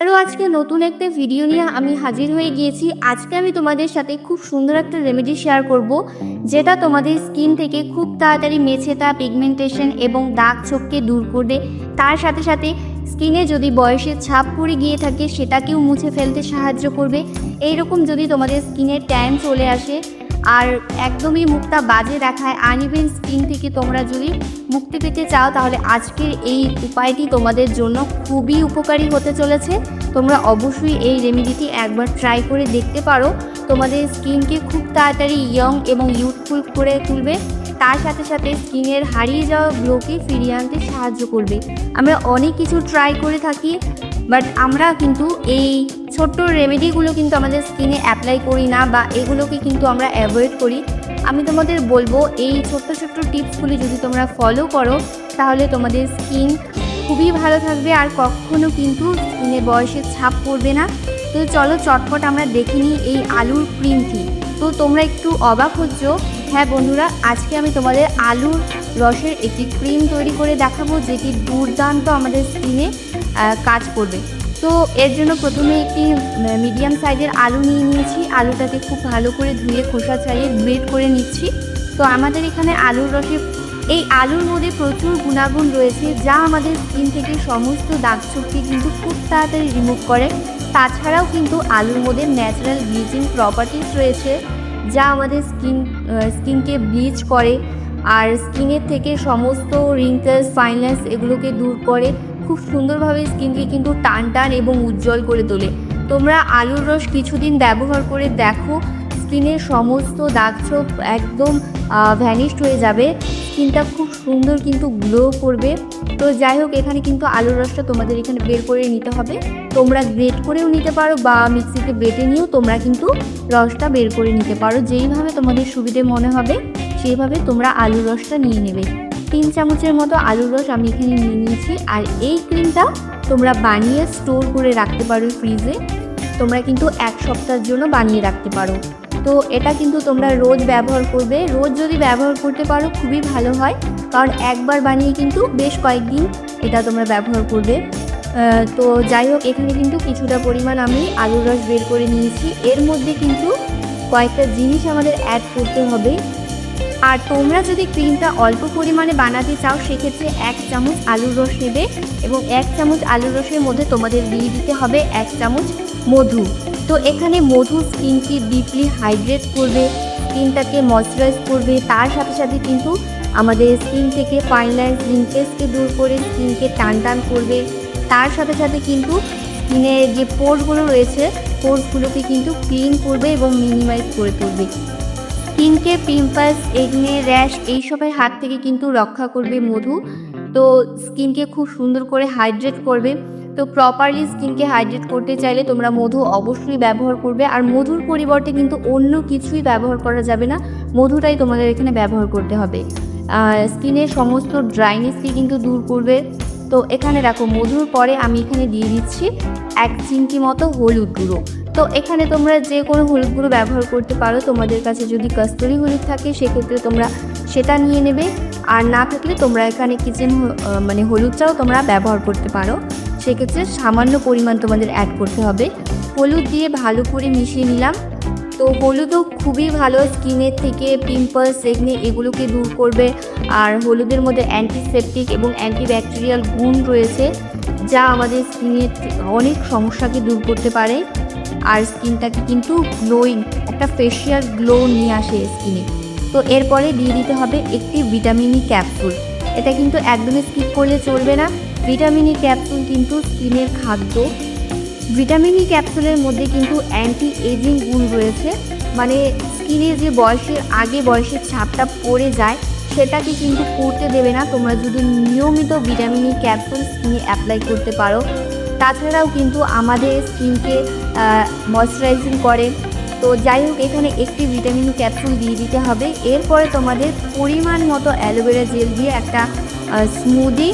Hello আজকে নতুন একটা ভিডিও নিয়ে আমি হাজির হয়ে গিয়েছি। আজকে আমি তোমাদের সাথে খুব সুন্দর একটা রেমেডি শেয়ার করব, যেটা তোমাদের স্কিন থেকে খুব তাড়াতাড়ি মেছেতা পিগমেন্টেশন এবং দাগ ছোপকে দূর করবে। তার সাথে সাথে স্কিনে যদি বয়সের ছাপ পড়ে গিয়ে থাকে, সেটাকেও মুছে ফেলতে সাহায্য করবে। এইরকম যদি তোমাদের স্কিনের ট্যান চলে আসে আর একদমই মুখটা বাজে দেখায়। আনইভেন স্কিন থেকে তোমরা যদি মুক্তি পেতে চাও, তাহলে আজকের এই উপায়টি তোমাদের জন্য খুবই উপকারী হতে চলেছে। তোমরা অবশ্যই এই রেমেডিটি একবার ট্রাই করে দেখতে পারো। তোমাদের স্কিনকে খুব তাড়াতাড়ি ইয়ং এবং ইউথফুল করে তুলবে। তার সাথে সাথে স্কিনের হারিয়ে যাওয়া গ্লোকে ফিরিয়ে আনতে সাহায্য করবে। আমরা অনেক কিছু ট্রাই করে থাকি। বাট আমরা কিন্তু এই ছোট্ট রেমেডিগুলো কিন্তু আমাদের স্কিনে অ্যাপ্লাই করি না বা এগুলোকে কিন্তু আমরা অ্যাভয়েড করি। আমি তোমাদের বলব এই ছোট্ট ছোট্ট টিপসগুলি যদি তোমরা ফলো করো, তাহলে তোমাদের স্কিন খুবই ভালো থাকবে আর কখনও কিন্তু স্কিনে বয়সের ছাপ পড়বে না। তো চলো চটপট আমরা দেখে নিই এই আলুর ক্রিমটি তো তোমরা একটু অবাক হচ্ছ। হ্যাঁ বন্ধুরা, আজকে আমি তোমাদের আলুর রসের একটি ক্রিম তৈরি করে দেখাবো, যেটি দুর্দান্ত আমাদের স্কিনে কাজ করবে। তো এর জন্য প্রথমে একটি মিডিয়াম সাইজের আলু নিয়ে নিয়েছি। আলুটাকে খুব ভালো করে ধুয়ে খোসা ছাড়িয়ে গ্রেড করে নিচ্ছি। তো আমাদের এখানে আলুর রসে, এই আলুর মধ্যে প্রচুর গুণাগুণ রয়েছে, যা আমাদের স্কিন থেকে সমস্ত দাগ ছোপকে কিন্তু খুব তাড়াতাড়ি রিমুভ করে। তাছাড়াও কিন্তু আলুর মধ্যে ন্যাচারাল ব্লিচিং প্রপার্টিস রয়েছে, যা আমাদের স্কিন স্কিনকে ব্লিচ করে। আর স্কিনের থেকে সমস্ত রিঙ্কেলস ফাইননেস এগুলোকে দূর করে। খুব সুন্দরভাবে স্কিনকে কিন্তু টান টান এবং উজ্জ্বল করে তোলে। তোমরা আলুর রস কিছুদিন ব্যবহার করে দেখো স্কিনের সমস্ত দাগ ছোপ একদম ভ্যানিশড হয়ে যাবে। স্কিনটা খুব সুন্দর কিন্তু গ্লো করবে। তো যাই হোক, এখানে কিন্তু আলুর রসটা তোমাদের এখানে বের করে নিতে হবে। তোমরা গ্রেট করেও নিতে পারো বা মিক্সিতে বেটে নিয়েও তোমরা কিন্তু রসটা বের করে নিতে পারো। যেইভাবে তোমাদের সুবিধে মনে হবে, সেইভাবে তোমরা আলুর রসটা নিয়ে নেবে। তিন চামচের মতো আলুর রস আমি এখানে নিয়ে নিয়েছি। আর এই ক্রিমটা তোমরা বানিয়ে স্টোর করে রাখতে পারো ফ্রিজে তোমরা কিন্তু এক সপ্তাহের জন্য বানিয়ে রাখতে পারো। তো এটা কিন্তু তোমরা রোজ ব্যবহার করবে। রোজ যদি ব্যবহার করতে পারো খুবই ভালো হয়। কারণ একবার বানিয়ে কিন্তু বেশ কয়েকদিন এটা তোমরা ব্যবহার করবে। তো যাই হোক, এখানে কিন্তু কিছুটা পরিমাণ আমি আলুর রস বের করে নিয়েছি। এর মধ্যে কিন্তু কয়েকটা জিনিস আমাদের অ্যাড করতে হবে। আর তোমরা যদি ক্রিমটা অল্প পরিমাণে বানাতে চাও, সেক্ষেত্রে এক চামচ আলুর রস নেবে এবং এক চামচ আলুর রসের মধ্যে তোমাদের দিয়ে দিতে হবে এক চামচ মধু। তো এখানে মধু স্কিনকে ডিপলি হাইড্রেট করবে, স্কিনটাকে ময়শ্চারাইজ করবে, তার সাথে সাথে কিন্তু আমাদের স্কিন থেকে ফাইন লাইন্স রিঙ্কেলসকে দূর করে স্কিনকে টান টান করবে। তার সাথে সাথে কিন্তু স্কিনের যে পোর্সগুলো রয়েছে পোর্সগুলোকে কিন্তু ক্লিন করবে এবং মিনিমাইজ করে তুলবে। স্কিনকে পিম্পলস একনে র্যাশ, এইসবের হাত থেকে কিন্তু রক্ষা করবে মধু। তো স্কিনকে খুব সুন্দর করে হাইড্রেট করবে। তো প্রপারলি স্কিনকে হাইড্রেট করতে চাইলে তোমরা মধু অবশ্যই ব্যবহার করবে। আর মধুর পরিবর্তে কিন্তু অন্য কিছুই ব্যবহার করা যাবে না। মধুটাই তোমাদের এখানে ব্যবহার করতে হবে। স্কিনের সমস্ত ড্রাইনেসকে কিন্তু দূর করবে। তো এখানে রাখো মধুর পরে আমি এখানে দিয়ে দিচ্ছি এক চিমটি মতো হলুদ গুঁড়ো। তো এখানে তোমরা যে কোনো হলুদ গুঁড়ো ব্যবহার করতে পারো। তোমাদের কাছে যদি কস্তুরি হলুদ থাকে, সেক্ষেত্রে তোমরা সেটা নিয়ে নেবে। আর না থাকলে তোমরা এখানে কিচেন মানে হলুদটাও তোমরা ব্যবহার করতে পারো। সেক্ষেত্রে সামান্য পরিমাণ তোমাদের অ্যাড করতে হবে। হলুদ দিয়ে ভালো করে মিশিয়ে নিলাম। তো হলুদও খুবই ভালো স্কিনের থেকে পিম্পলস এগনে এগুলোকে দূর করবে। আর হলুদের মধ্যে অ্যান্টিসেপটিক এবং অ্যান্টিব্যাকটেরিয়াল গুণ রয়েছে, যা আমাদের স্কিনের অনেক সমস্যাকে দূর করতে পারে। আর স্কিনটাকে কিন্তু গ্লোয়িং একটা ফেশিয়াল গ্লো নিয়ে আসে স্কিনে তো এরপরে দিয়ে দিতে হবে একটি ভিটামিনি ক্যাপসুল এটা কিন্তু একদমই স্কিপ করলে চলবে না। ভিটামিনি ক্যাপসুল কিন্তু স্কিনের খাদ্য। ভিটামিনি ক্যাপসুলের মধ্যে কিন্তু অ্যান্টি এজিং গুণ রয়েছে। মানে স্কিনে যে বয়সের আগে বয়সের ছাপটা পড়ে যায়, সেটাকে কিন্তু করতে দেবে না। তোমরা যদি নিয়মিত ভিটামিনি ক্যাপসুল স্কিনে অ্যাপ্লাই করতে পারো তাছাড়াও কিন্তু আমাদের স্কিনকে ময়শ্চারাইজিং করে। তো যাই হোক, এখানে একটি ভিটামিন ক্যাপসুল দিয়ে দিতে হবে। এরপরে তোমাদের পরিমাণ মতো অ্যালোভেরা জেল দিয়ে একটা স্মুদি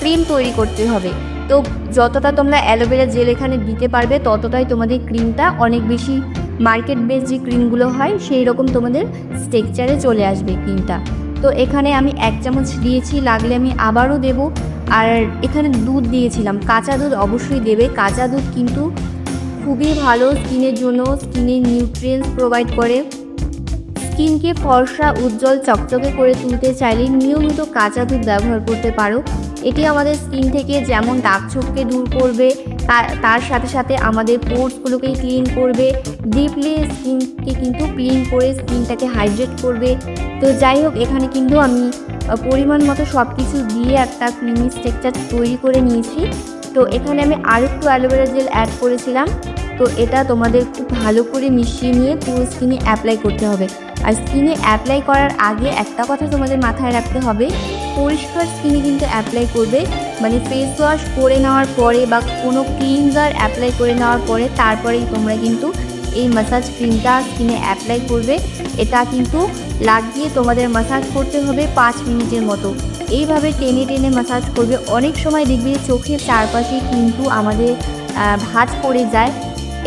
ক্রিম তৈরি করতে হবে। তো যতটা তোমরা অ্যালোভেরা জেল এখানে দিতে পারবে, ততটাই তোমাদের ক্রিমটা অনেক বেশি মার্কেট বেস যে ক্রিমগুলো হয় সেই রকম তোমাদের স্ট্রেকচারে চলে আসবে ক্রিমটা তো এখানে আমি এক চামচ দিয়েছি, লাগলে আমি আবারও দেবো। আর এখানে দুধ দিয়েছিলাম। কাঁচা দুধ অবশ্যই দেবে। কাঁচা দুধ কিন্তু খুবই ভালো স্কিনের জন্য, স্কিনের নিউট্রিয়েন্টস প্রোভাইড করে। স্কিনকে ফর্সা, উজ্জ্বল, চকচকে করে তুলতে চাইলে নিয়মিত কাঁচা দুধ ব্যবহার করতে পারো। এটি আমাদের স্কিন থেকে যেমন দাগ ছোপকে দূর করবে তার সাথে সাথে আমাদের পোর্সগুলোকে ক্লিন করবে। ডিপলি স্কিনকে কিন্তু ক্লিন করে স্কিনটাকে হাইড্রেট করবে। তো যাই হোক, এখানে কিন্তু আমি পরিমাণ মতো সব কিছু দিয়ে একটা ক্রিমি স্ট্রাকচার তৈরি করে নিয়েছি। তো এখানে আমি আর একটু অ্যালোভেরা জেল অ্যাড করেছিলাম। তো এটা তোমাদের খুব ভালো করে মিশিয়ে নিয়ে পুরো স্কিনে অ্যাপ্লাই করতে হবে। আর স্কিনে অ্যাপ্লাই করার আগে একটা কথা তোমাদের মাথায় রাখতে হবে, পরিষ্কার স্কিনে কিন্তু অ্যাপ্লাই করবে। মানে ফেস ওয়াশ করে নেওয়ার পরে বা কোনো ক্লিনজার অ্যাপ্লাই করে নেওয়ার পরে তারপরেই তোমরা কিন্তু এই মাসাজ ক্রিমটা স্কিনে অ্যাপ্লাই করবে। এটা কিন্তু লাগিয়ে তোমাদের মাসাজ করতে হবে পাঁচ মিনিটের মতো। এইভাবে টেনে টেনে মাসাজ করবে। অনেক সময় দেখবে চোখের চারপাশে কিন্তু আমাদের ভাঁজ পড়ে যায়।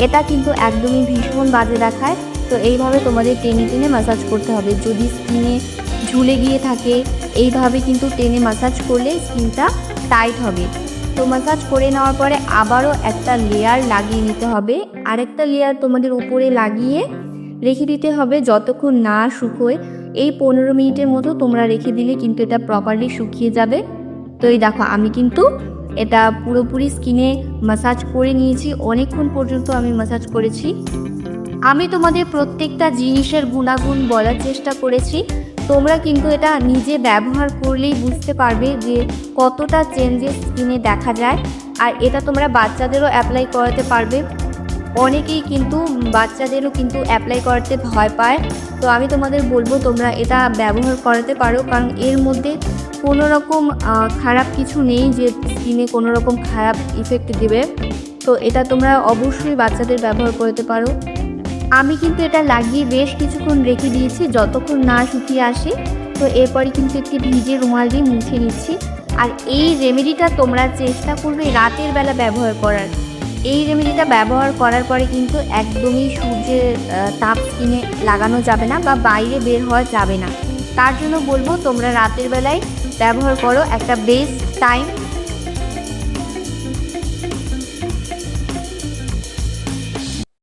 এটা কিন্তু একদমই ভীষণ বাজে দেখায়। তো এইভাবে তোমাদের টেনে টেনে মাসাজ করতে হবে। যদি স্কিনে ঝুলে গিয়ে থাকে, এইভাবে কিন্তু টেনে মাসাজ করলে স্কিনটা টাইট হবে। তো মাসাজ করে নেওয়ার পরে আবারও একটা লেয়ার লাগিয়ে নিতে হবে। আরেকটা লেয়ার তোমাদের উপরে লাগিয়ে রেখে দিতে হবে যতক্ষণ না শুকোয়। এই পনেরো মিনিটের মতো তোমরা রেখে দিলে কিন্তু এটা প্রপারলি শুকিয়ে যাবে। তো এই দেখো, আমি কিন্তু এটা পুরোপুরি স্কিনে মাসাজ করে নিয়েছি। অনেকক্ষণ পর্যন্ত আমি মাসাজ করেছি। আমি তোমাদের প্রত্যেকটা জিনিসের গুণাগুণ বলার চেষ্টা করেছি। তোমরা কিন্তু এটা নিজে ব্যবহার করলেই বুঝতে পারবে যে কতটা চেঞ্জেস স্কিনে দেখা যায়। আর এটা তোমরা বাচ্চাদেরও অ্যাপ্লাই করাতে পারবে। অনেকেই কিন্তু বাচ্চাদেরও কিন্তু অ্যাপ্লাই করাতে ভয় পায়। তো আমি তোমাদের বলব, তোমরা এটা ব্যবহার করাতে পারো। কারণ এর মধ্যে কোনো রকম খারাপ কিছু নেই যে স্কিনে কোনো রকম খারাপ ইফেক্ট দেবে। তো এটা তোমরা অবশ্যই বাচ্চাদের ব্যবহার করতে পারো। আমি কিন্তু এটা লাগিয়ে বেশ কিছুক্ষণ রেখে দিয়েছি, যতক্ষণ না শুকিয়ে আসে। তো এরপরে কিন্তু একটি ভিজে রুমাল দিয়ে মুছে নিচ্ছি। আর এই রেমেডিটা তোমরা চেষ্টা করবে রাতের বেলা ব্যবহার করার। এই রেমেডিটা ব্যবহার করার পরে কিন্তু একদমই সূর্যের তাপ স্কিনে লাগানো যাবে না বা বাইরে বের হওয়া যাবে না। তার জন্য বলব তোমরা রাতের বেলায় ব্যবহার করো একটা বেস্ট টাইম